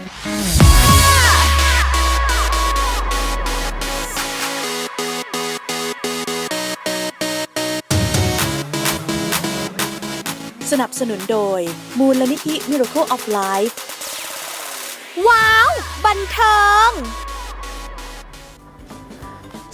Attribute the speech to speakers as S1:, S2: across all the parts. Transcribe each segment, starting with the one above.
S1: สนับสนุนโดย มูลนิธิ Miracle of Life
S2: ว้าว บันเทิง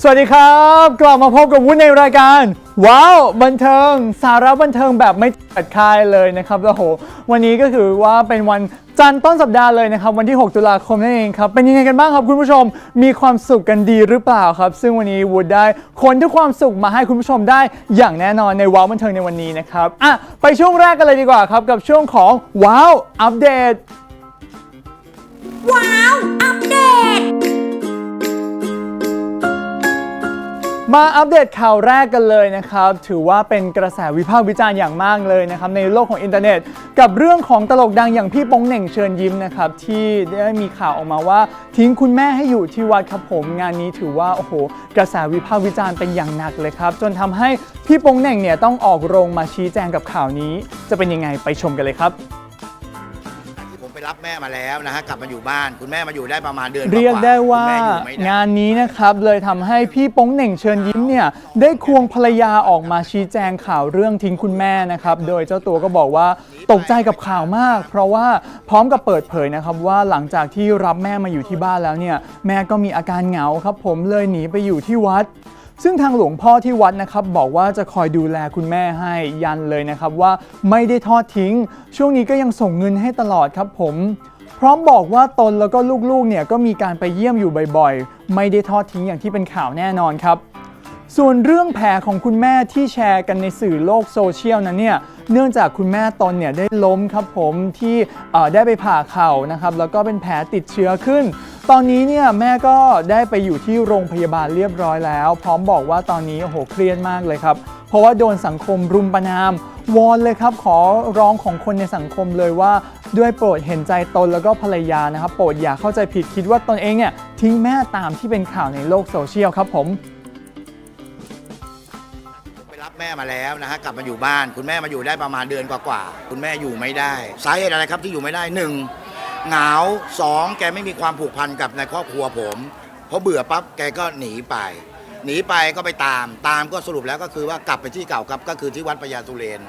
S3: สวัสดีครับ กลับมาพบกับวุ้นในรายการ ว้าวบันเทิง สาระบันเทิงแบบไม่ตัดคายเลยนะครับแล้โหวันนี้ก็คือว่าเป็นวัน จันทร์ต้นสัปดาห์เลยนะครับวันที่ 6 ตุลาคมนั่นเองครับเป็นยังไงกันบ้างครับคุณผู้ชมมีความสุขกันดีหรือเปล่าครับ ซึ่งวันนี้วูดได้คนทุกความสุขมาให้คุณผู้ชมได้อย่างแน่นอนในว้าวบันเทิงในวันนี้นะครับอะไปช่วงแรกกันเลยดีกว่าครับกับช่วงของว้าวอัปเดต
S2: ว้าวอัปเด
S3: มาอัปเดตข่าวแรกกันเลยนะครับ ถือว่าเป็นกระแสวิพากษ์วิจารณ์อย่างมากเลยนะครับ ในโลกของอินเทอร์เน็ต กับเรื่องของตลกดังอย่างพี่โป้งเหน่งเชิญยิ้มนะครับ ที่ได้มีข่าวออกมาว่า ทิ้งคุณแม่ให้อยู่ที่วัดครับผมงานนี้ถือว่า โอ้โห กระแสวิพากษ์วิจารณ์เป็นอย่างหนักเลยครับ จนทำให้พี่โป้งเหน่งเนี่ยต้องออกโรงมาชี้แจงกับข่าวนี้ จะเป็นยังไงไปชมกันเลยครับ
S4: ไปรับแม่มาแล้วนะฮะกลับมาอยู่บ้านคุณแม่มาอยู่ได้ประมาณเดือน
S3: เรียก
S4: ว่าๆ
S3: ได้ว่า
S4: คุณแม่อยู่ไม่ได้
S3: งานนี้นะครับเลยทำให้พี่โป้งเหน่งเชิญยิ้มเนี่ยได้ควงภรรยาออกมาชี้แจงข่าวเรื่องทิ้งคุณแม่นะครับโดยเจ้าตัวก็บอกว่าตกใจกับข่าวมาก เพราะว่าพร้อมกับเปิดเผยนะครับว่าหลังจากที่รับแม่มาอยู่ที่บ้านแล้วเนี่ยแม่ก็มีอาการเหงาครับ ผมเลยหนีไปอยู่ที่วัด ซึ่งทางหลวงพ่อที่วัดนะครับบอกว่าจะคอยดูแลคุณแม่ให้ยันเลยนะครับว่าไม่ได้ทอดทิ้ง ช่วงนี้ก็ยังส่งเงินให้ตลอดครับผม พร้อมบอกว่าตนแล้วก็ลูกๆเนี่ยก็มีการไปเยี่ยมอยู่บ่อยๆ ไม่ได้ทอดทิ้งอย่างที่เป็นข่าวแน่นอนครับส่วนเรื่องแผลของคุณแม่ที่แชร์กันในสื่อโลกโซเชียลนั้นเนี่ย เนื่องจากคุณแม่ตนเนี่ยได้ล้มครับผมที่ได้ไปผ่าเข่านะครับ แล้วก็เป็นแผลติดเชื้อขึ้น ตอนนี้เนี่ยแม่ก็ได้ไปอยู่ที่โรงพยาบาลเรียบร้อยแล้ว พร้อมบอกว่าตอนนี้โอ้โหเครียดมากเลยครับ เพราะว่าโดนสังคมรุมประนาม วอนเลยครับ ขอร้องของคนในสังคมเลยว่า ด้วยโปรดเห็นใจตนแล้วก็ภรรยานะครับ โปรดอย่าเข้าใจผิดคิดว่าตนเองเนี่ยทิ้งแม่ตามที่เป็นข่าวในโลกโซเชียลครับผม
S4: ไปรับแม่มาแล้วนะฮะกลับมาอยู่บ้าน คุณแม่มาอยู่ได้ประมาณเดือนกว่าๆคุณแม่อยู่ไม่ได้สาเหตุอะไรครับที่อยู่ไม่ได้หนึ่ง เหงาสองแกไม่มีความผูกพันกับในครอบครัวผมเพราะเบื่อปั๊บแกก็หนีไป หนีไปก็ไปตาม ตามก็สรุปแล้วก็คือว่ากลับไปที่เก่าครับก็คือที่วัดพญาสุเรน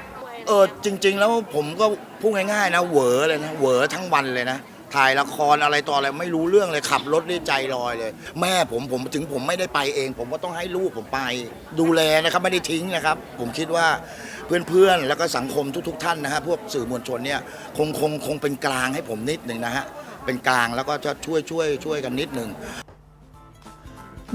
S4: เออจริง ๆ แล้วผมก็พูดง่ายๆนะเหวอเลยนะเหวอทั้งวันเลยนะถ่ายละครอะไรต่ออะไรไม่รู้เรื่องเลยขับรถนี่ใจลอยเลย แม่ผมผมถึงผมไม่ได้ไปเอง ผมก็ต้องให้ลูกผมไป ดูแลนะครับไม่ได้ทิ้งนะครับ ผมคิดว่า เพื่อนๆ แล้วก็สังคมทุก ๆ ท่านนะฮะพวกสื่อมวลชนเนี่ยคงคงคงเป็นกลางให้ผมนิดหนึ่งนะฮะเป็นกลางแล้วก็จะช่วยช่วยช่วยกันนิดหนึ่ง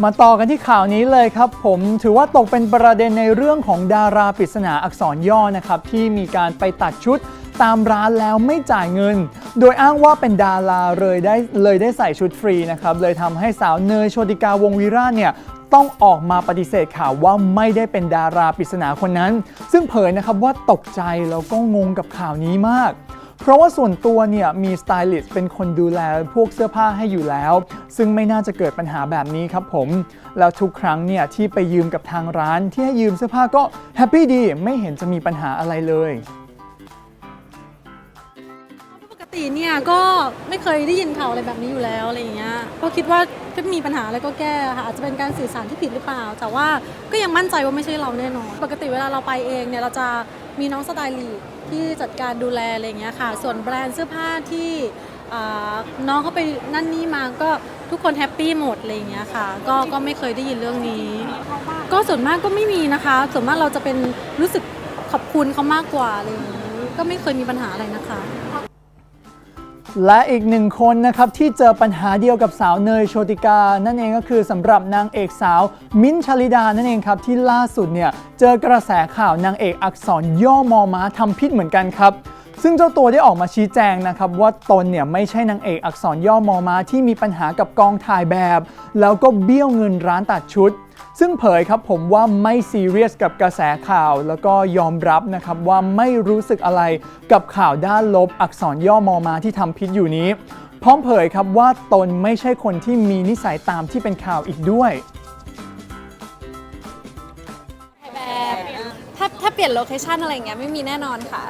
S3: มาต่อกันที่ข่าวนี้เลยครับ ผมถือว่าตกเป็นประเด็นในเรื่องของดาราปริศนาอักษรย่อนะครับ ที่มีการไปตัดชุดตามร้านแล้วไม่จ่ายเงิน โดยอ้างว่าเป็นดาราเลยได้เลยได้ใส่ชุดฟรีนะครับ เลยทำให้สาวเนยโชติกาวงวีระเนี่ย ต้องออกมาปฏิเสธข่าวว่าไม่ได้เป็นดาราปริศนาคนนั้น ซึ่งเผยนะครับว่าตกใจแล้วก็งงกับข่าวนี้มาก เพราะว่าส่วนตัวเนี่ยมีสไตลิสต์เป็นคนดูแลพวกเสื้อผ้าให้อยู่แล้ว ซึ่งไม่น่าจะเกิดปัญหาแบบนี้ครับผม แล้วทุกครั้งเนี่ยที่ไปยืมกับทางร้านที่ให้ยืมเสื้อผ้าก็แฮปปี้ดีไม่เห็นจะมีปัญหาอะไรเลย
S5: ติเนี่ยก็ไม่เคยได้ยินข่าวอะไรแบบนี้อยู่แล้วอะไรอย่างเงี้ยก็คิดว่าถ้ามีปัญหาอะไรก็แก้ค่ะอาจจะเป็นการสื่อสารที่ผิดหรือเปล่า แต่ว่าก็ยังมั่นใจว่าไม่ใช่เราแน่นอน ปกติเวลาเราไปเองเนี่ยเราจะมีน้องสไตลิสที่จัดการดูแลอะไรอย่างเงี้ยค่ะ ส่วนแบรนด์เสื้อผ้าที่อ่าน้องเขาไปนั่นนี่มาก็ทุกคนแฮปปี้หมดอะไรอย่างเงี้ยค่ะก็ก็ไม่เคยได้ยินเรื่องนี้ ก็ส่วนมากก็ไม่มีนะคะ ส่วนมากเราจะเป็นรู้สึกขอบคุณเขามากกว่าอะไรอย่างงี้ก็ไม่เคยมีปัญหาอะไรนะคะ
S3: และอีกหนึ่งคนนะครับที่เจอปัญหาเดียวกับสาวเนยโชติกา นั่นเองก็คือสำหรับนางเอกสาวมิ้นชลิดานั่นเองครับที่ล่าสุดเนี่ยเจอกระแสข่าวนางเอกอักษรย่อมอม้าทำพิษเหมือนกันครับซึ่งเจ้าตัวได้ออกมาชี้แจงนะครับว่าตนเนี่ยไม่ใช่นางเอกอักษรย่อมอม้าที่มีปัญหากับกองถ่ายแบบ แล้วก็เบี้ยวเงินร้านตัดชุด ซึ่งเผยครับผมว่าไม่ซีเรียสกับกระแสข่าว แล้วก็ยอมรับนะครับว่าไม่รู้สึกอะไรกับข่าวด้านลบอักษรย่อมอมาที่ทำพิษอยู่นี้ พร้อมเผยครับว่าตนไม่ใช่คนที่มีนิสัยตามที่เป็นข่าวอีกด้วย
S6: ลี่ยนโลเคชันอะไรอย่างเงี้ยไม่มีแน่นอนค่ะ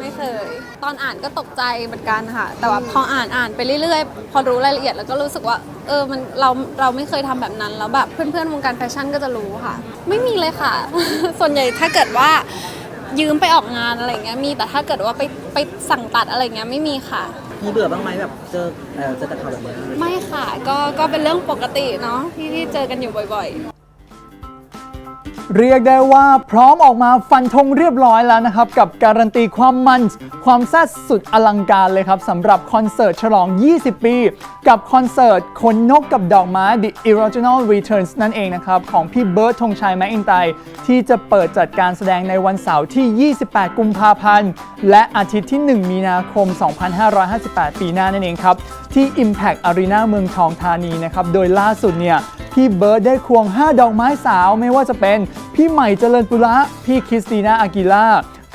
S6: ไม่เคย ตอนอ่านก็ตกใจเหมือนกันค่ะ แต่ว่าพออ่านอ่านไปเรื่อยๆ พอรู้รายละเอียดแล้วก็รู้สึกว่า เออมันเราเราไม่เคยทำแบบนั้นแล้วแบบเพื่อนๆวงการแฟชั่นก็จะรู้ค่ะ ไม่มีเลยค่ะ ส่วนใหญ่ถ้าเกิดว่ายืมไปออกงานอะไรอย่างเงี้ยมีแต่ถ้าเกิดว่าไปไปสั่งตัดอะไรอย่างเงี้ยไม่มีค่ะ
S7: มีเบื่อบ้างไหมแบบเจอเอ่อเจอแต่ข่าวแบบนี้
S6: ไม่ค่ะ ก็ก็เป็นเรื่องปกติเนาะที่ที่เจอกันอยู่บ่อย ๆ
S3: เรียกได้ว่าพร้อมออกมาฟันธงเรียบร้อยแล้วนะครับ กับการันตีความมันความแซ่บสุดอลังการเลยครับสำหรับคอนเสิร์ตฉลอง 20 ปี กับคอนเสิร์ตขนนกกับดอกไม้ The Original Returns นั่นเองนะครับ ของพี่เบิร์ดธงชัยแมคอินไตที่จะเปิดจัดการแสดงในวันเสาร์ที่ 28 กุมภาพันธ์ และอาทิตย์ที่ 1 มีนาคม 2558 ปีหน้านั่นเองครับ ที่ Impact Arena เมืองทองธานีนะครับ โดยล่าสุดเนี่ยพี่เบิร์ดได้ควง 5 ดอกไม้สาวไม่ว่าจะเป็นพี่ใหม่เจริญปุระ พี่คริสติน่าอากิล่า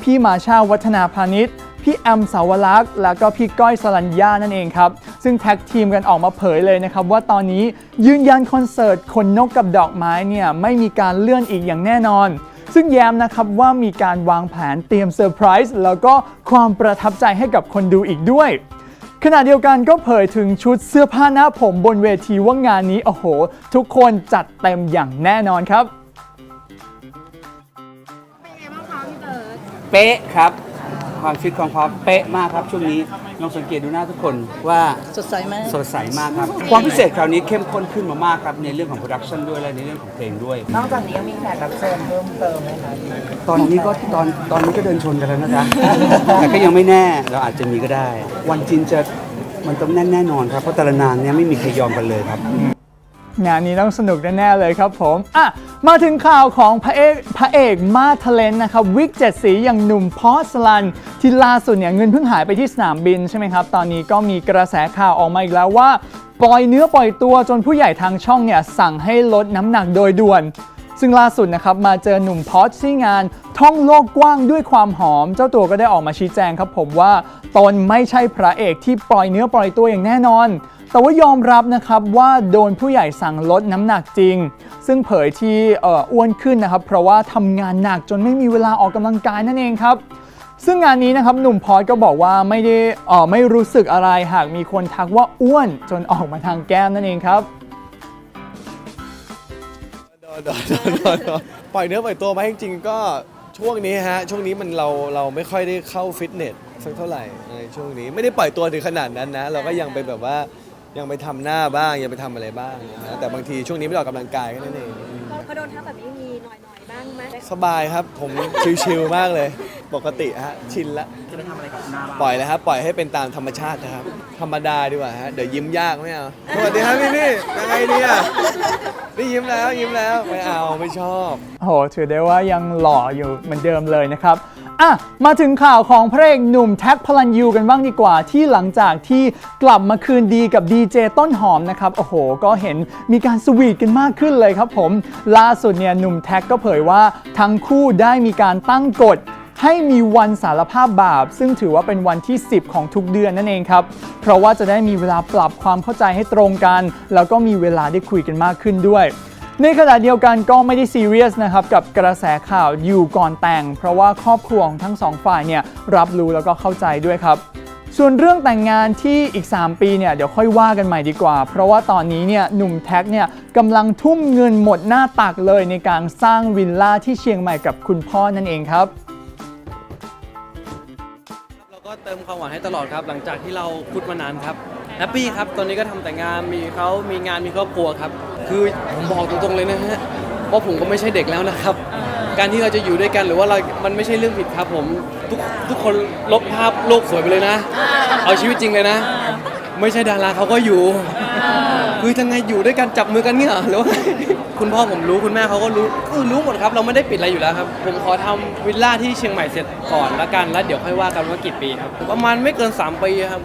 S3: พี่มาชาวัฒนาพาณิชย์ พี่แอมสาวรักษ์ แล้วก็พี่ก้อยสลัญญานั่นเองครับ ซึ่งแท็กทีมกันออกมาเผยเลยนะครับ ว่าตอนนี้ยืนยันคอนเสิร์ตขนนกกับดอกไม้เนี่ยไม่มีการเลื่อนอีกอย่างแน่นอนซึ่งแย้มนะครับว่ามีการวางแผนเตรียมเซอร์ไพรส์แล้วก็ความประทับใจให้กับคนดูอีกด้วย ขณะเดียวกันก็เผยถึงชุดเสื้อผ้าหน้าผมบนเวทีว่างานนี้ โอ้โห ทุกคนจัดเต็มอย่างแน่นอนครับ
S8: เป๊ะครับ ความฟิตความพร้อมเป๊ะมากครับช่วงนี้ลองสังเกตดูหน้าทุกคนว่า
S7: สดใสไหม
S8: สดใสมากครับ ความพิเศษคราวนี้เข้มข้นขึ้นมามากครับ ในเรื่องของโปรดักชันด้วยและในเรื่องของเพลงด้วย
S7: นอกจากนี้ยังมีแขกรับเชิญเพิ่มเติมไหมคะ
S8: ตอนนี้ก็ตอนตอนนี้ก็เดินชนกันแล้วนะจ๊ะ แต่ก็ยังไม่แน่เราอาจจะมีก็ได้ วันจริงจะมันต้องแน่นแน่นอนครับเพราะแต่ละนางเนี่ยไม่มีใครยอมกันเลยครับ
S3: งานนี้ต้องสนุกแน่ๆเลยครับผมอะมาถึงข่าวของพระเอกพระเอกมาทะเลนนะครับวิกเจ็ดสีอย่างหนุ่มพอสลัน ที่ล่าสุดเนี่ยเงินเพิ่งหายไปที่สนามบินใช่ไหมครับ ตอนนี้ก็มีกระแสข่าวออกมาอีกแล้วว่า ปล่อยเนื้อปล่อยตัวจนผู้ใหญ่ทางช่องเนี่ยสั่งให้ลดน้ำหนักโดยด่วนซึ่งล่าสุดนะครับมาเจอหนุ่มพอสที่งาน ท่องโลกกว้างด้วยความหอม เจ้าตัวก็ได้ออกมาชี้แจงครับผมว่า ตนไม่ใช่พระเอกที่ปล่อยเนื้อปล่อยตัวอย่างแน่นอน แต่ว่ายอมรับนะครับว่าโดนผู้ใหญ่สั่งลดน้ำหนักจริง ซึ่งเผยที่อ,อ,อ้วนขึ้นนะครับ เพราะว่าทำงานหนักจนไม่มีเวลาออกกำลังกายนั่นเองครับ ซึ่งงานนี้นะครับหนุ่มพอสก็บอกว่าไม่ได้อ่อไม่รู้สึกอะไรหากมีคนทักว่าอ้วนจนออกมาทางแก้มนั่นเองครับ
S9: ปล่อยเนื้อปล่อยตัวมาจริงๆก็ช่วงนี้ฮะช่วงนี้มันเราเราไม่ค่อยได้เข้าฟิตเนสสักเท่าไหร่ในช่วงนี้ไม่ได้ปล่อยตัวถึงขนาดนั้นนะ เราก็ยังไปแบบว่า ยังไปทำหน้าบ้างยังไปทำอะไรบ้างนะแต่บางทีช่วงนี้ไม่ได้ออกกำลังกายแค่นั้นเอง
S2: พอโดนทักแบบนี้มีหน่อยๆบ้างไหม
S9: สบายครับผม ชิลๆมากเลย ปกติฮะชินละ
S7: จะไปทำอะไรกับหน้าบ้าง
S9: ปล่อยเลยครับปล่อยให้เป็นตามธรรมชาตินะครับ ธรรมดาดีกว่าฮะเดี๋ยวยิ้มยากไม่เอาสวัสดีครับพี่นี่ยังไงเนี่ยนี่ยิ้มแล้วยิ้มแล้วไม่เอาไม่ชอบ
S3: โอ้โหถือได้ว่ายังหล่ออยู่เหมือนเดิมเลยนะครับ อะมาถึงข่าวของพระเอกหนุ่มแท็กพลันยูกันบ้างดีกว่า ที่หลังจากที่กลับมาคืนดีกับดีเจต้นหอมนะครับ โอ้โห ก็เห็นมีการสวีทกันมากขึ้นเลยครับผม ล่าสุดเนี่ยหนุ่มแท็กก็เผยว่าทั้งคู่ได้มีการตั้งกฎให้มีวันสารภาพบาป ซึ่งถือว่าเป็นวันที่ 10 ของทุกเดือนนั่นเองครับ เพราะว่าจะได้มีเวลาปรับความเข้าใจให้ตรงกัน แล้วก็มีเวลาได้คุยกันมากขึ้นด้วย ในขณะเดียวกันก็ไม่ได้ซีเรียสนะครับกับกระแสข่าวอยู่ก่อนแต่ง เพราะว่าครอบครัวของทั้งสองฝ่ายเนี่ยรับรู้แล้วก็เข้าใจด้วยครับส่วนเรื่องแต่งงานที่อีก 3 ปีเนี่ยเดี๋ยวค่อยว่ากันใหม่ดีกว่า เพราะว่าตอนนี้เนี่ยหนุ่มแท็กเนี่ยกำลังทุ่มเงินหมดหน้าตักเลยในการสร้างวิลล่าที่เชียงใหม่กับคุณพ่อนั่นเองครับ
S10: ก็เติมความหวานให้ตลอดครับ หลังจากที่เราคุดมานานครับแฮปปี้ครับตอนนี้ก็ทำแต่งานมีเขามีงานมีครอบครัวครับ คือผมบอกตรงๆเลยนะฮะว่าผมก็ไม่ใช่เด็กแล้วนะครับ การที่เราจะอยู่ด้วยกันหรือว่าเรา มันไม่ใช่เรื่องผิดครับผมทุกทุกคนลบภาพโลกสวยไปเลยนะ เอาชีวิตจริงเลยนะ ไม่ใช่ดาราเขาก็อยู่ คือทั้งไงอยู่ด้วยกันจับมือกันเนี่ยหรือว่าคุณพ่อผมรู้คุณแม่เขาก็รู้คือรู้หมดครับ เราไม่ได้ปิดอะไรอยู่แล้วครับ ผมขอทำวิลล่าที่เชียงใหม่เสร็จก่อนละกันแล้วเดี๋ยวค่อยว่ากันว่ากี่ปีครับประมาณไม่เกิน 3 ปีครับ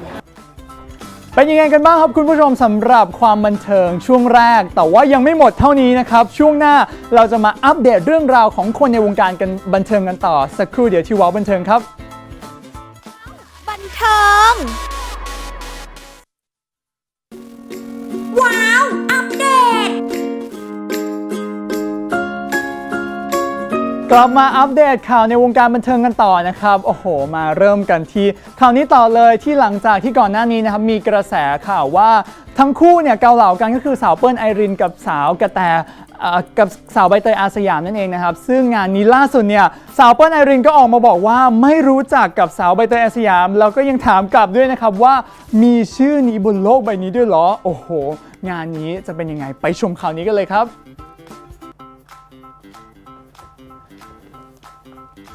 S3: เป็นยังไงกันบ้างครับคุณผู้ชมสำหรับความบันเทิงช่วงแรก แต่ว่ายังไม่หมดเท่านี้นะครับ ช่วงหน้าเราจะมาอัปเดตเรื่องราวของคนในวงการกันบันเทิงกันต่อ สักครู่เดี๋ยวที่ว้าวบันเทิงครับ
S2: บันเทิง ว้าว อัปเดต
S3: กลับมาอัปเดตข่าวในวงการบันเทิงกันต่อนะครับ โอ้โห มาเริ่มกันที่ข่าวนี้ต่อเลยที่หลังจากที่ก่อนหน้านี้นะครับมีกระแสข่าวว่าทั้งคู่เนี่ยเกาเหล่ากันก็คือสาวเปิ้ลไอรินกับสาวกระแต กับสาวใบเตยอาสยามนั่นเองนะครับ ซึ่งงานนี้ล่าสุดเนี่ยสาวเปิ้ลไอรินก็ออกมาบอกว่าไม่รู้จักกับสาวใบเตยอาสยาม แล้วก็ยังถามกลับด้วยนะครับว่ามีชื่อนี้บนโลกใบนี้ด้วยเหรอ โอ้โห งานนี้จะเป็นยังไงไปชมข่าวนี้กันเลยครับ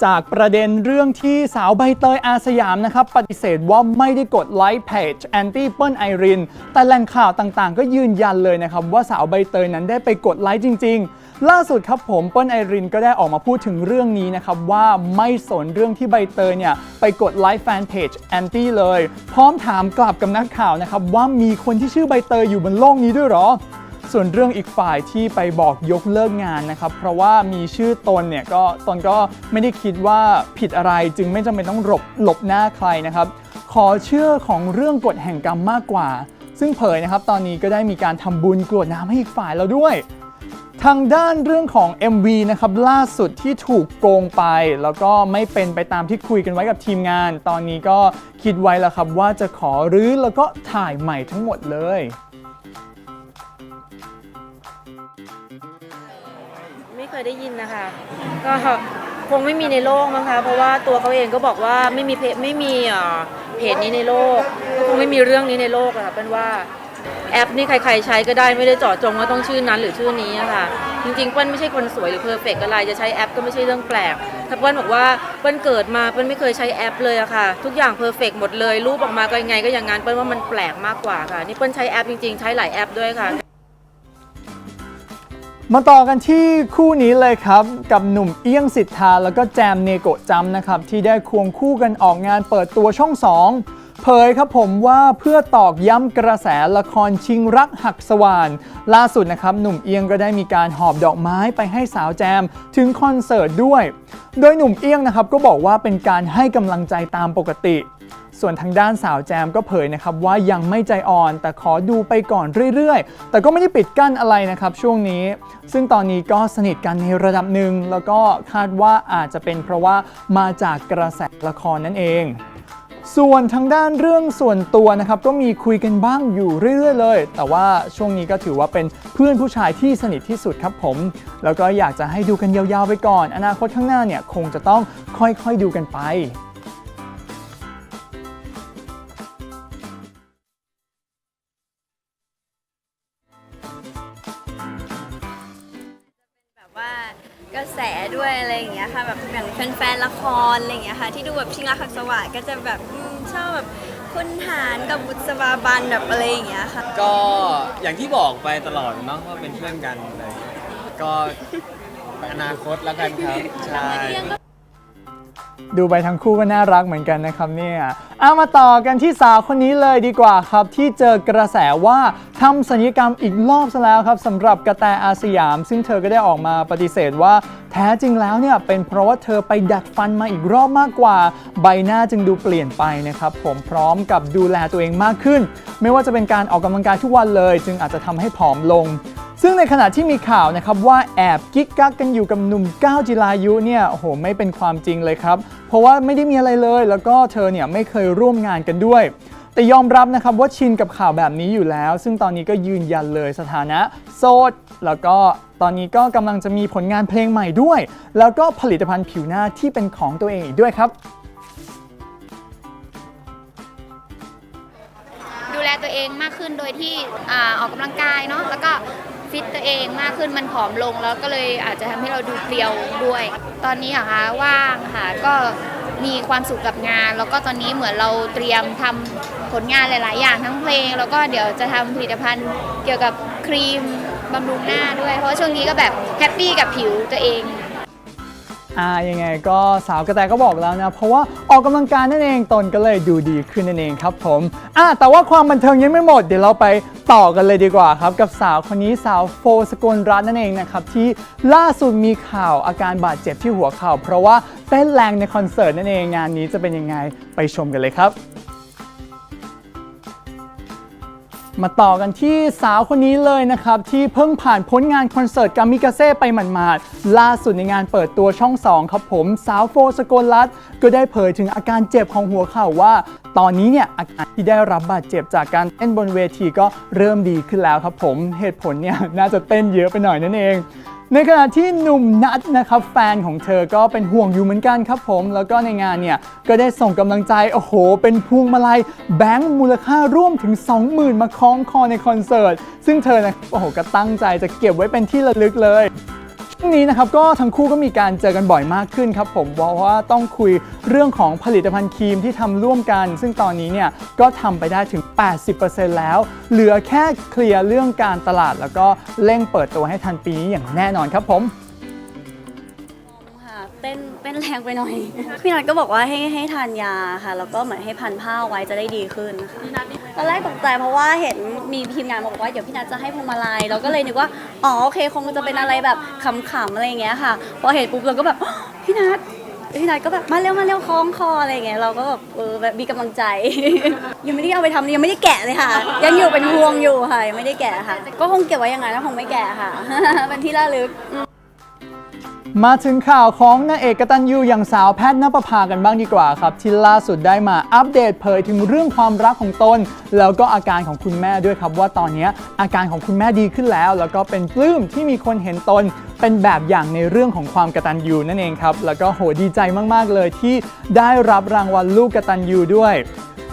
S3: จากประเด็นเรื่องที่สาวใบเตยอาสยามนะครับ ปฏิเสธว่าไม่ได้กดไลค์เพจแอนตี้เปิ้ลไอรินแต่แหล่งข่าวต่างๆ ก็ยืนยันเลยนะครับ ว่าสาวใบเตยนั้นได้ไปกดไลค์จริง ๆ ล่าสุดครับผมเปิ้ลไอรินก็ได้ออกมาพูดถึงเรื่องนี้นะครับว่าไม่สนเรื่องที่ใบเตยเนี่ยไปกดไลค์แฟนเพจแอนตี้เลย พร้อมถามกลับกับนักข่าวนะครับว่ามีคนที่ชื่อใบเตยอยู่บนโลกนี้ด้วยหรอ ส่วนเรื่องอีกฝ่ายที่ไปบอกยกเลิกงานนะครับ เพราะว่ามีชื่อตนเนี่ยก็ตนก็ไม่ได้คิดว่าผิดอะไรจึงไม่จำเป็นต้องหลบหลบหน้าใครนะครับ ขอเชื่อของเรื่องกฎแห่งกรรมมากกว่า ซึ่งเผยนะครับ ตอนนี้ก็ได้มีการทำบุญกรวดน้ำให้อีกฝ่ายแล้วด้วย ทางด้านเรื่องของ MV นะครับล่าสุดที่ถูกโกงไป แล้วก็ไม่เป็นไปตามที่คุยกันไว้กับทีมงาน ตอนนี้ก็คิดไว้แล้วครับว่าจะขอรื้อแล้วก็ถ่ายใหม่ทั้งหมดเลย
S11: ยได้ยินนะคะ ก็คงไม่มีในโลกมั้งคะเพราะว่าตัวเขาเองก็บอกว่าไม่มีเพจไม่มีเพจนี้ในโลกก็คงไม่มีเรื่องนี้ในโลกอะค่ะเป็นว่าแอปนี่ใครๆใช้ก็ได้ไม่ได้เจาะจงว่าต้องชื่อนั้นหรือชื่อนี้อะค่ะจริงๆเปิ้ลไม่ใช่คนสวยหรือเพอร์เฟกอะไรจะใช้แอปก็ไม่ใช่เรื่องแปลกถ้าเปิ้ลบอกว่าเปิ้ลเกิดมาเปิ้ลไม่เคยใช้แอปเลยอะค่ะ ทุกอย่างเพอร์เฟกหมดเลยรูปออกมาก็ยังไงก็อย่างนั้นเปิ้ลว่ามันแปลกมากกว่าค่ะนี่เปิ้ลใช้แอปจริงๆใช้หลายแอปด้วยค่ะ
S3: มาต่อกันที่คู่นี้เลยครับ กับหนุ่มเอี้ยงสิทธาแล้วก็แจมเนโกะจำนะครับ ที่ได้ควงคู่กันออกงานเปิดตัวช่อง2เผยครับผมว่าเพื่อตอกย้ำกระแสละครชิงรักหักสว่าน ล่าสุดนะครับ หนุ่มเอียงก็ได้มีการหอบดอกไม้ไปให้สาวแจมถึงคอนเสิร์ตด้วย โดยหนุ่มเอียงนะครับก็บอกว่าเป็นการให้กำลังใจตามปกติ ส่วนทางด้านสาวแจมก็เผยนะครับว่ายังไม่ใจอ่อน แต่ขอดูไปก่อนเรื่อยๆ แต่ก็ไม่ได้ปิดกั้นอะไรนะครับช่วงนี้ ซึ่งตอนนี้ก็สนิทกันในระดับหนึ่งแล้วก็คาดว่าอาจจะเป็นเพราะว่ามาจากกระแสละครนั่นเองส่วนทางด้านเรื่องส่วนตัวนะครับก็มีคุยกันบ้างอยู่เรื่อยๆเลย แต่ว่าช่วงนี้ก็ถือว่าเป็นเพื่อนผู้ชายที่สนิทที่สุดครับผม แล้วก็อยากจะให้ดูกันยาวๆไปก่อน อนาคตข้างหน้าเนี่ยคงจะต้องค่อยๆดูกันไป
S6: รอะไรอย่างเงี้ยค่ะ ที่ดูแบบชิงรักหักสวัสดก็จะแบบอืมชอบแบบคุณหารกับบุษบาบันแบบอะไรอย่างเงี้ยค่ะ
S10: ก็อย่างที่บอกไปตลอดเนาะว่าเป็นเพื่อนกันอะไรอย่างเงี้ยก็อนาคตแล้วกันครับ ใช่
S3: ดูไปทั้งคู่ก็น่ารักเหมือนกันนะครับเนี่ยเอามาต่อกันที่สาวคนนี้เลยดีกว่าครับ ที่เจอกระแสว่าทำสัญญกรรมอีกรอบซะแล้วครับสำหรับกระแตอาสยาม ซึ่งเธอก็ได้ออกมาปฏิเสธว่า แท้จริงแล้วเนี่ยเป็นเพราะว่าเธอไปดัดฟันมาอีกรอบมากกว่า ใบหน้าจึงดูเปลี่ยนไปนะครับผมพร้อมกับดูแลตัวเองมากขึ้น ไม่ว่าจะเป็นการออกกำลังกายทุกวันเลย จึงอาจจะทำให้ผอมลง ซึ่งในขณะที่มีข่าวนะครับว่าแอบกิ๊กกักกันอยู่กับหนุ่มก้าวจิรายุเนี่ยโอ้โหไม่เป็นความจริงเลยครับ เพราะว่าไม่ได้มีอะไรเลย แล้วก็เธอเนี่ยไม่เคยร่วมงานกันด้วย แต่ยอมรับนะครับว่าชินกับข่าวแบบนี้อยู่แล้ว ซึ่งตอนนี้ก็ยืนยันเลยสถานะ โสดแล้วก็ตอนนี้ก็กำลังจะมีผลงานเพลงใหม่ด้วย แล้วก็ผลิตภัณฑ์ผิวหน้าที่เป็นของตัวเองอีกด้วยครับ
S12: ดูแลตัวเองมากขึ้นโดยที่อาออกกำลังกายเนาะแล้วก็ ฟิตตัวเองมากขึ้นมันผอมลงแล้วก็เลยอาจจะทำให้เราดูเพรียวด้วย ตอนนี้อะคะว่างค่ะก็มีความสุขกับงาน แล้วก็ตอนนี้เหมือนเราเตรียมทำผลงานหลาย ๆ อย่างทั้งเพลง แล้วก็เดี๋ยวจะทำผลิตภัณฑ์เกี่ยวกับครีมบำรุงหน้าด้วย เพราะช่วงนี้ก็แบบแฮปปี้กับผิวตัวเอง
S3: อ่ายังไงก็สาวกระแตก็บอกแล้วนะ เพราะว่าออกกำลังกายนั่นเองตนก็เลยดูดีขึ้นนั่นเองครับผมอ่าแต่ว่าความบันเทิงยังไม่หมด เดี๋ยวเราไปต่อกันเลยดีกว่าครับ กับสาวคนนี้สาวโฟสกลรัตน์นั่นเองนะครับ ที่ล่าสุดมีข่าวอาการบาดเจ็บที่หัวเข่า เพราะว่าเต้นแรงในคอนเสิร์ตนั่นเองงานนี้จะเป็นยังไงไปชมกันเลยครับ มาต่อกันที่สาวคนนี้เลยนะครับ ที่เพิ่งผ่านพ้นงานคอนเสิร์ตกามิกาเซ่ไปหมาดๆล่าสุดในงานเปิดตัวช่อง 2 ครับผมสาวโฟสกลรัตก็ได้เผยถึงอาการเจ็บของหัวเข่าว่า ตอนนี้เนี่ยอาการที่ได้รับบาดเจ็บจากการเต้นบนเวทีก็เริ่มดีขึ้นแล้วครับผมเหตุผลเนี่ยน่าจะเต้นเยอะไปหน่อยนั่นเอง ในขณะที่หนุ่มนัทนะครับแฟนของเธอก็เป็นห่วงอยู่เหมือนกันครับผม แล้วก็ในงานเนี่ยก็ได้ส่งกำลังใจ โอ้โห เป็นพวงมาลัยแบงค์มูลค่าร่วมถึง 20,000 มาคล้องคอในคอนเสิร์ต ซึ่งเธอนะโอ้โหก็ตั้งใจจะเก็บไว้เป็นที่ระลึกเลย ช่วงนี้นะครับก็ทั้งคู่ก็มีการเจอกันบ่อยมากขึ้นครับผมเพราะว่าต้องคุยเรื่องของผลิตภัณฑ์ครีมที่ทำร่วมกัน ซึ่งตอนนี้เนี่ยก็ทำไปได้ถึง 80%แล้ว เหลือแค่เคลียร์เรื่องการตลาด แล้วก็เร่งเปิดตัวให้ทันปีนี้อย่างแน่นอนครับผม
S13: นแรงไปหน่อย พี่นัทก็บอกว่าให้ให้ทานยาค่ะ แล้วก็เหมือนให้พันผ้าไว้จะได้ดีขึ้นค่ะตอนแรกตกใจเพราะว่าเห็นมีทีมงานบอกว่าเดี๋ยวพี่นัทจะให้พวงมาลัยเราก็เลยนึกว่า อ๋อโอเคคงจะเป็นอะไรแบบขำๆอะไรอย่างเงี้ยค่ะ พอเห็นปุ๊บเราก็แบบพี่นัทพี่นัทก็แบบมาเร็วมาเร็วคล้องคออะไรอย่างเงี้ยเราก็แบบเออแบบมีกำลังใจ ยังไม่ได้เอาไปทำยังไม่ได้แกะเลยค่ะ ยังอยู่เป็นพวงอยู่ค่ะยังไม่ได้แกะค่ะ ก็คงเก็บไว้อย่างนั้นแล้วคงไม่แกะค่ะเป็นที่ระลึก
S3: มาถึงข่าวของนางเอกกตัญญูอย่างสาวแพทย์นภพากันบ้างดีกว่าครับ ที่ล่าสุดได้มาอัปเดตเผยถึงเรื่องความรักของตน แล้วก็อาการของคุณแม่ด้วยครับว่าตอนนี้อาการของคุณแม่ดีขึ้นแล้ว แล้วก็เป็นปลื้มที่มีคนเห็นตน เป็นแบบอย่างในเรื่องของความกตัญญูนั่นเองครับแล้วก็โหดีใจมากๆเลยที่ได้รับรางวัลลูกกตัญญูด้วย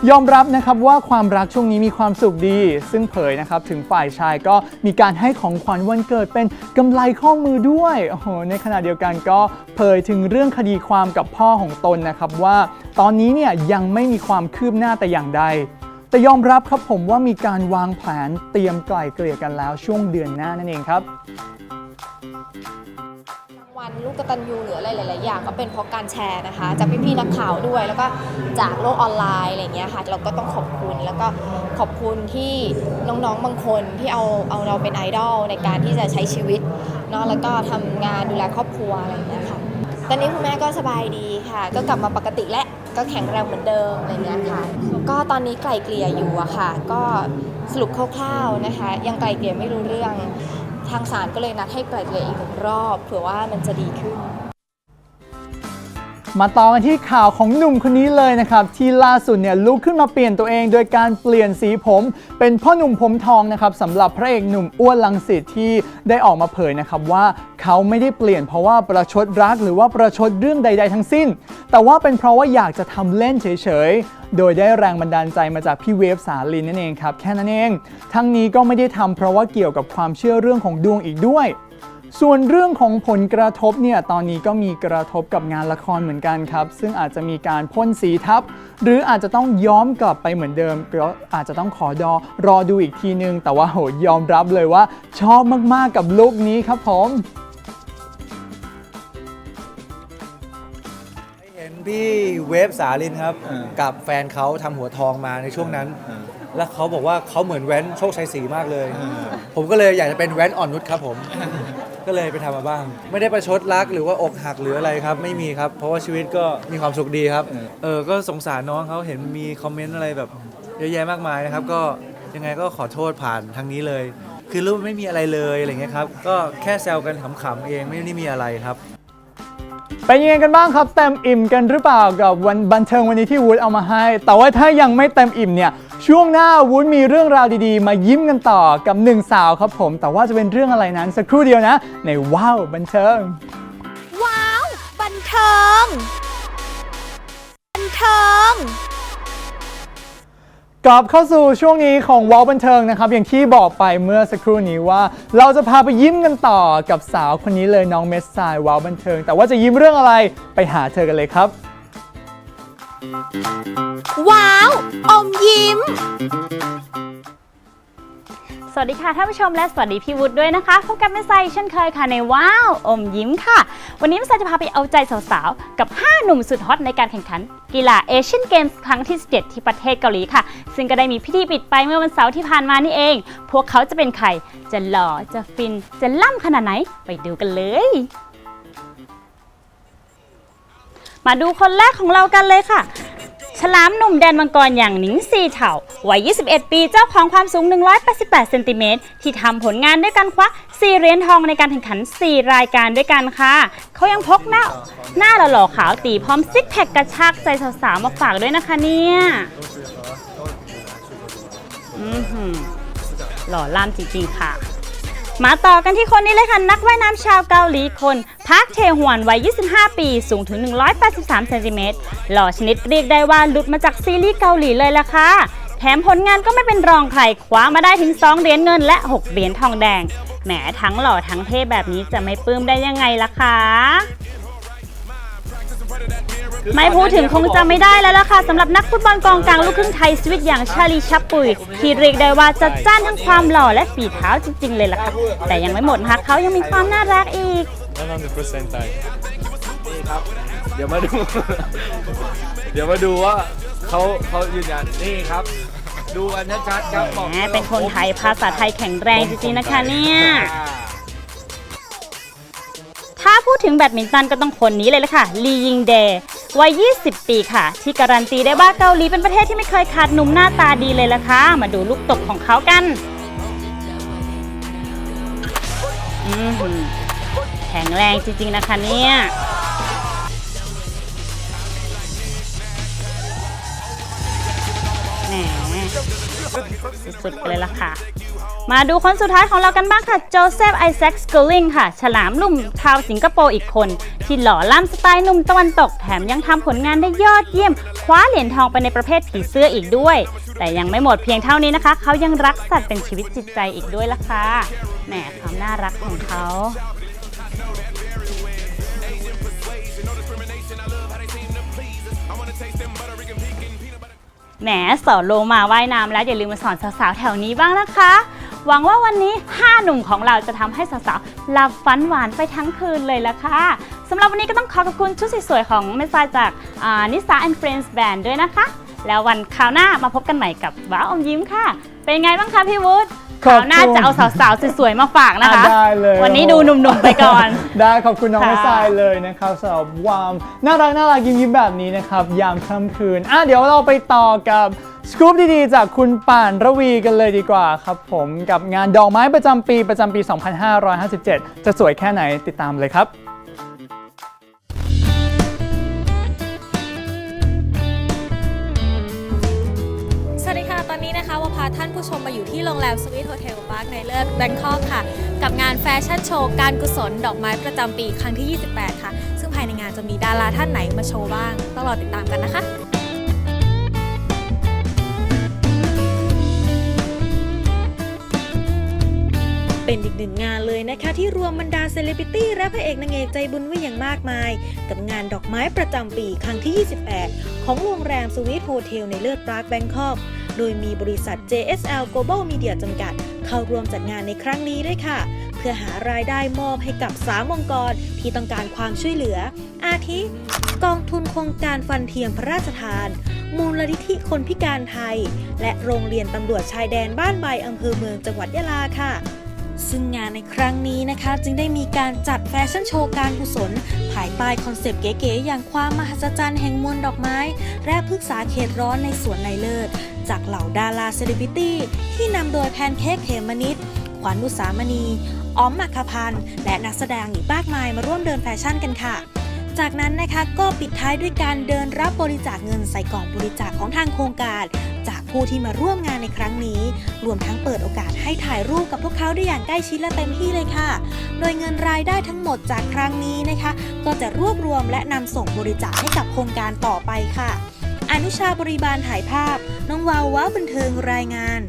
S3: ยอมรับนะครับว่าความรักช่วงนี้มีความสุขดี ซึ่งเผยนะครับถึงฝ่ายชายก็มีการให้ของขวัญวันเกิดเป็นกำไลข้อมือด้วยโอ้โหในขณะเดียวกันก็เผยถึงเรื่องคดีความกับพ่อของตนนะครับว่า ตอนนี้เนี่ยยังไม่มีความคืบหน้าแต่อย่างใด แต่ยอมรับครับผมว่ามีการวางแผนเตรียมไกล่เกลี่ยกันแล้วช่วงเดือนหน้านั่นเองครับ
S6: วันลูกกตันยูหรืออะไรหลาย ๆ อย่างก็เป็นเพราะการแชร์นะคะ จากพี่ๆนักข่าวด้วย แล้วก็จากโลกออนไลน์อะไรอย่างเงี้ยค่ะ เราก็ต้องขอบคุณแล้วก็ขอบคุณที่น้อง ๆ บางคนที่เอาเอาเราเป็นไอดอลในการที่จะใช้ชีวิตเนาะแล้วก็ทำงานดูแลครอบครัวอะไรอย่างเงี้ยค่ะ ตอนนี้คุณแม่ก็สบายดีค่ะ ก็กลับมาปกติและก็แข็งแรงเหมือนเดิมอะไรเงี้ยค่ะ ก็ตอนนี้ไกลเกลี่ยอยู่อะค่ะ ก็สรุปคร่าว ๆ นะคะ ยังไกลเกลี่ยไม่รู้เรื่อง ทางศาลก็เลยนัดให้ไกลเกลี่ยอีกหนึ่งรอบเผื่อว่ามันจะดีขึ้น
S3: มาต่อกันที่ข่าวของหนุ่มคนนี้เลยนะครับ ที่ล่าสุดเนี่ยลุกขึ้นมาเปลี่ยนตัวเองโดยการเปลี่ยนสีผม เป็นพ่อหนุ่มผมทองนะครับสำหรับพระเอกหนุ่มอ้วนลังสิตที่ได้ออกมาเผยนะครับว่าเขาไม่ได้เปลี่ยนเพราะว่าประชดรักหรือว่าประชดเรื่องใด ๆ ทั้งสิ้น แต่ว่าเป็นเพราะว่าอยากจะทำเล่นเฉยๆโดยได้แรงบันดาลใจมาจากพี่เวฟสาลินนั่นเองครับ แค่นั้นเอง ทั้งนี้ก็ไม่ได้ทำเพราะว่าเกี่ยวกับความเชื่อเรื่องของดวงอีกด้วย ส่วนเรื่องของผลกระทบเนี่ยตอนนี้ก็มีกระทบกับงานละครเหมือนกันครับ ซึ่งอาจจะมีการพ่นสีทับ หรืออาจจะต้องย้อมกลับไปเหมือนเดิมก็อาจจะต้องขอดอรอดูอีกทีนึง แต่ว่าโหยอมรับเลยว่า ชอบมากๆกับลุคนี้ครับผม
S9: เห็นพี่เวฟสาลินครับ กับแฟนเขาทำหัวทองมาในช่วงนั้น แล้วเขาบอกว่าเขาเหมือนแว้นโชคชัยศรีมากเลย ผมก็เลยอยากจะเป็นแว้นอ่อนนุชครับผม ก็เลยไปทำมาบ้าง ไม่ได้ประชดรักหรือว่าอกหักหรืออะไรครับ ไม่มีครับ เพราะว่าชีวิตก็มีความสุขดีครับเออก็สงสารน้องเขาเห็นมีคอมเมนต์อะไรแบบเยอะแยะมากมายนะครับ ก็ยังไงก็ขอโทษผ่านทางนี้เลย คือรูปไม่มีอะไรเลยอะไรเงี้ยครับก็แค่แซวกันขำๆเองไม่ได้มีอะไรครับ
S3: เป็นยังไงกันบ้างครับ เต็มอิ่มกันหรือเปล่ากับวันบันเทิงวันนี้ที่วูดเอามาให้ แต่ว่าถ้ายังไม่เต็มอิ่มเนี่ย ช่วงหน้าวูดมีเรื่องราวดีๆ มายิ้มกันต่อกับหนึ่งสาวครับผม แต่ว่าจะเป็นเรื่องอะไรนั้นสักครู่เดียวนะ ในว้าวบันเทิง
S2: ว้าว บันเทิง บันเทิง
S3: กลับเข้าสู่ช่วงนี้ของวอลบันเทิงนะครับ อย่างที่บอกไปเมื่อสักครู่นี้ว่า เราจะพาไปยิ้มกันต่อกับสาวคนนี้เลยน้องเมสไซวอลบันเทิง แต่ว่าจะยิ้มเรื่องอะไรไปหาเธอกันเลยครับ
S2: ว้าว อมยิ้ม
S14: สวัสดีค่ะท่านผู้ชมและสวัสดีพี่วุฒิด้วยนะคะพบกับแม่ไซเช่นเคยค่ะในว้าวอมยิ้มค่ะ วันนี้แม่ไซจะพาไปเอาใจสาวๆ กับ 5 หนุ่มสุดฮอตในการแข่งขัน กีฬาเอเชียนเกมส์ครั้งที่ 17 ที่ประเทศเกาหลีค่ะ ซึ่งก็ได้มีพิธีปิดไปเมื่อวันเสาร์ที่ผ่านมานี่เอง พวกเขาจะเป็นใคร จะหล่อจะฟินจะล่ำขนาดไหน ไปดูกันเลย มาดูคนแรกของเรากันเลยค่ะ ฉลามหนุ่มแดนมังกรอย่างหนิงซีเฉาวัย 21 ปีเจ้าของความสูง 188 เซนติเมตรที่ทำผลงานด้วยการคว้า4เหรียญทองในการแข่งขัน 4 รายการด้วยกันค่ะ เขายังพกหน้า หน้าหล่อๆขาวตีพร้อมซิกแพคกระชากใจสาวๆมาฝากด้วยนะคะเนี่ยอือหือหล่อล่ามจริงๆค่ะ มาต่อกันที่คนนี้เลยค่ะ นักว่ายน้ำชาวเกาหลีคนพักเทหวนวัย 25 ปี สูงถึง 183เซนติเมตรหล่อชนิดเรียกได้ว่าหลุดมาจากซีรีส์เกาหลีเลยล่ะค่ะ แถมผลงานก็ไม่เป็นรองใครคว้ามาได้ถึง 2เหรียญเงินและ 6เหรียญทองแดงแหมทั้งหล่อทั้งเท่แบบนี้จะไม่ปลื้มได้ยังไงล่ะคะ ไม่พูดถึงคงจะไม่ได้แล้วล่ะค่ะสำหรับนักฟุตบอลกองกลางลูกครึ่งไทยสวิตอย่างชาลีชับปุยที่เรียกได้ว่าจัดจ้านทั้งความหล่อและฝีเท้าจริง ๆ เลยล่ะค่ะแต่ยังไม่หมดนะคะเขายังมีความน่ารักอีก
S10: 100%ไทยนี่ครับเดี๋ยวมาดู เดี๋ยวมาดูว่าเขาเขายืนยันนี่ครับ ดูกันชัดๆครับบอก
S14: แหมเป็นคนไทยภาษาไทยแข็งแรงจริงๆนะคะเนี่ย ถ้าพูดถึงแบดมินตันก็ต้องคนนี้เลยละค่ะ ลียิงเดวัย 20 ปีค่ะ ที่การันตีได้ว่าเกาหลีเป็นประเทศที่ไม่เคยขาดหนุ่มหน้าตาดีเลยละค่ะ มาดูลูกตบของเขากันแข็งแรงจริงๆนะคะเนี่ยแหม สุดๆไปเลยล่ะค่ะ มาดูคนสุดท้ายของเรากันบ้างค่ะ โจเซฟไอแซคสกูลิงค่ะ ฉลามหนุ่มชาวสิงคโปร์อีกคน ที่หล่อล่ำสไตล์หนุ่มตะวันตก แถมยังทำผลงานได้ยอดเยี่ยม คว้าเหรียญทองไปในประเภทผีเสื้ออีกด้วย แต่ยังไม่หมดเพียงเท่านี้นะคะ เขายังรักสัตว์เป็นชีวิตจิตใจอีกด้วยล่ะค่ะ แหมความน่ารักของเขา แหมสอนโลมาว่ายน้ำแล้วอย่าลืมมาสอนสาวๆแถวนี้บ้างนะคะ หวังว่าวันนี้ 5 หนุ่มของเราจะทำให้สาวๆหลับฝันหวานไปทั้งคืนเลยละค่ะสำหรับวันนี้ก็ต้องขอขอบคุณชุดสวยๆของเมซาจากนิสาแอนด์เฟรนด์แบนด์ด้วยนะคะ แล้ววันคราวหน้ามาพบกันใหม่กับว้าวอมยิ้มค่ะ เป็นไงบ้างคะพี่วุฒิค
S3: ขอบ
S14: ราวหน้า
S3: คุณ
S14: จะเอาสาวๆสวยๆมาฝากนะคะ
S3: อะได้เลย
S14: วันนี้ดูหนุ่มๆไปก่อน
S3: ได้ขอบคุณน้อง
S14: ค่ะ
S3: ไม่ทรายเลยนะครับสำหรับวามน่ารักน่ารักยิ้มยิ้มแบบนี้นะครับยามค่ำคืนอะเดี๋ยวเราไปต่อกับสกู๊ปดีๆ จากคุณป่านระวีกันเลยดีกว่าครับผมกับงานดอกไม้ประจำปีประจำปี 2557 จะสวยแค่ไหนติดตามเลยครับ
S15: นี้นะคะว่าพาท่านผู้ชมมาอยู่ที่โรงแรมสวีทโฮเทลพาร์คในเลิศแบงคอกค่ะ กับงานแฟชั่นโชว์การกุศลดอกไม้ประจำปีครั้งที่ 28 ค่ะ ซึ่งภายในงานจะมีดาราท่านไหนมาโชว์บ้าง ต้องรอติดตามกันนะคะ
S1: เป็นอีกหนึ่งงานเลยนะคะ ที่รวมบรรดาเซเลบริตี้และพระเอกนางเอกใจบุญไว้อย่างมากมาย กับงานดอกไม้ประจำปีครั้งที่ 28 ของโรงแรมสวีทโฮเทลในเลือดปรากแบงคอก โดยมีบริษัท JSL Global Media จำกัด เข้าร่วมจัดงานในครั้งนี้ด้วยค่ะ เพื่อหารายได้มอบให้กับสามองค์กรที่ต้องการความช่วยเหลือ อาทิ กองทุนโครงการฟันเทียมพระราชทาน มูลนิธิคนพิการไทย และโรงเรียนตำรวจชายแดนบ้านใบอำเภอเมืองจังหวัดยะลาค่ะซึ่งงานในครั้งนี้นะคะ จึงได้มีการจัดแฟชั่นโชว์การกุศล ภายใต้คอนเซปต์เก๋ๆอย่างความมหัศจรรย์แห่งมวลดอกไม้ และพฤกษาเขตร้อนในสวนในเลิศ จากเหล่าดาราเซเลบริตี้ที่นำโดยแพนเค้กเขมมนิดขวัญอุสามณีอ้อมอัคพันธ์และนักแสดงอีกมากมายมาร่วมเดินแฟชั่นกันค่ะ จากนั้นนะคะก็ปิดท้ายด้วยการเดินรับบริจาคเงินใส่กล่องบริจาคของทางโครงการ จากผู้ที่มาร่วมงานในครั้งนี้ รวมทั้งเปิดโอกาสให้ถ่ายรูปกับพวกเขาได้อย่างใกล้ชิดและเต็มที่เลยค่ะ โดยเงินรายได้ทั้งหมดจากครั้งนี้นะคะ ก็จะรวบรวมและนำส่งบริจาคให้กับโครงการต่อไปค่ะ อนุชาบริบาลถ่ายภาพ น้องวาวว้าบันเทิงรายงาน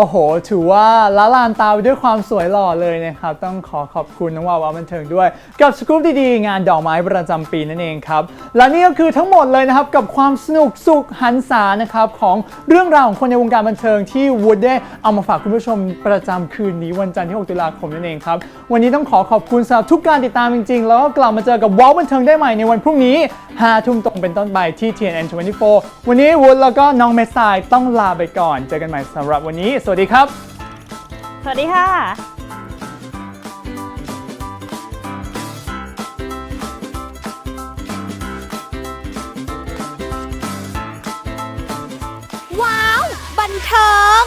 S3: โอ้โห ถือว่าละลานตาไปด้วยความสวยหล่อเลยนะครับ ต้องขอขอบคุณน้องวาวาบันเทิงด้วย กับสกู๊ปดีๆ งานดอกไม้ประจำปีนั่นเองครับ และนี่ก็คือทั้งหมดเลยนะครับ กับความสนุกสุขหันษานะครับ ของเรื่องราวของคนในวงการบันเทิงที่วูดได้เอามาฝากคุณผู้ชมประจำคืนนี้วันจันทร์ที่ 6 ตุลาคมนั่นเองครับ วันนี้ต้องขอขอบคุณสำหรับทุกการติดตามจริง ๆ แล้วก็กลับมาเจอกับวาวบันเทิงได้ใหม่ในวันพรุ่งนี้5ทุ่มตรงเป็นต้นไปที่ TNN 24 วันนี้วูดแล้วก็น้องเมสซต้องลาไปก่อน เจอกันใหม่สำหรับวันนี้วัสดีครับ
S14: สวัสดีค่ะบัน
S2: เทิง